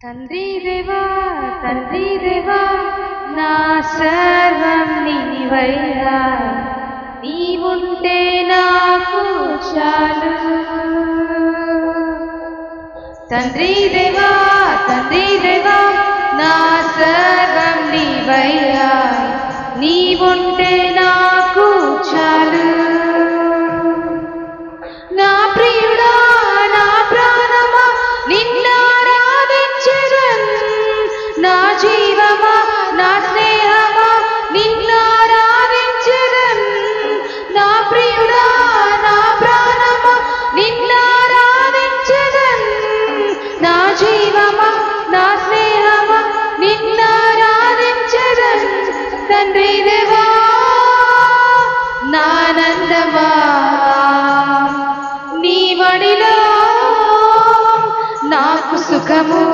తండ్రి దేవా తండ్రి దేవా నా సర్వం నీవయ్యా నీవుంటే నాకు చాలు. తండ్రి దేవా తండ్రి దేవా నా సర్వం వడిలో నాకు సుఖము.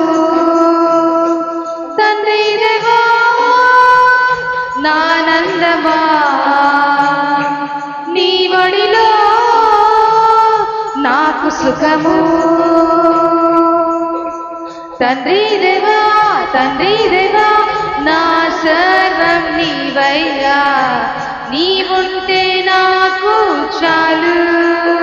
తండ్రి నానందమా. నీ వడిలో నాకు సుఖము. తండ్రి దేవా తండ్రి దేవా నా సర్వం నీవయ్యా. నీవుంటే నాకు చాలు.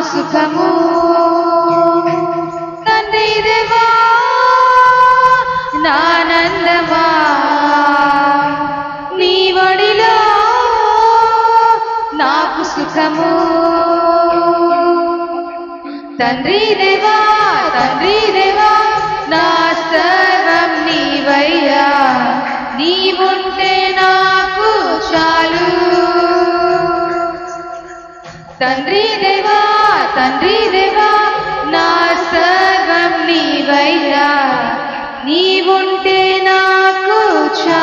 సుఖము. తండ్రి దేవా నానందమా. నీ ఒడిలో నాకు సుఖము. తండ్రి దేవా తండ్రి దేవా తండ్రి దేవా తండ్రి దేవా నా సర్వం నీవయ్యా. నీవుంటే నాకు చా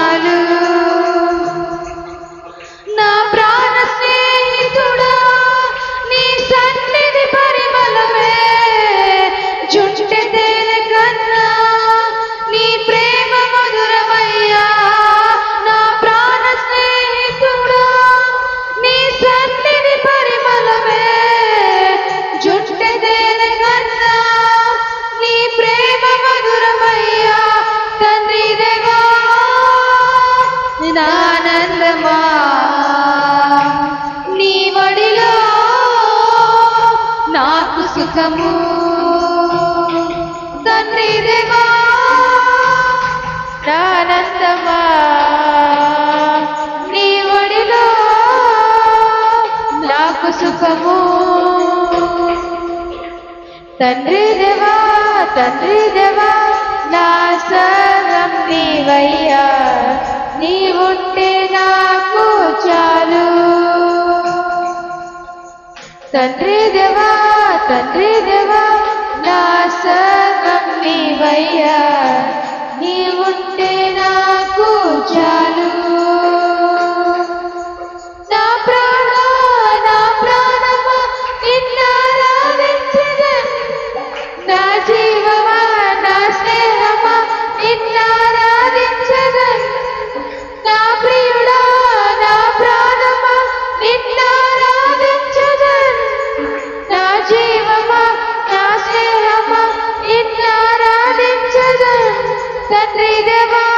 తండ్రి దేవా నానందమా నీ వడిలో నాకు సుఖము. తండ్రి దేవా తండ్రి దేవా నా సర్వం నీవయ్యా. నీవుంటే నాకు చాలు. తండ్రి దేవా తండ్రి సర్వం నీవయ్యా నీవుంటే నాకు చాలు. செய்தவா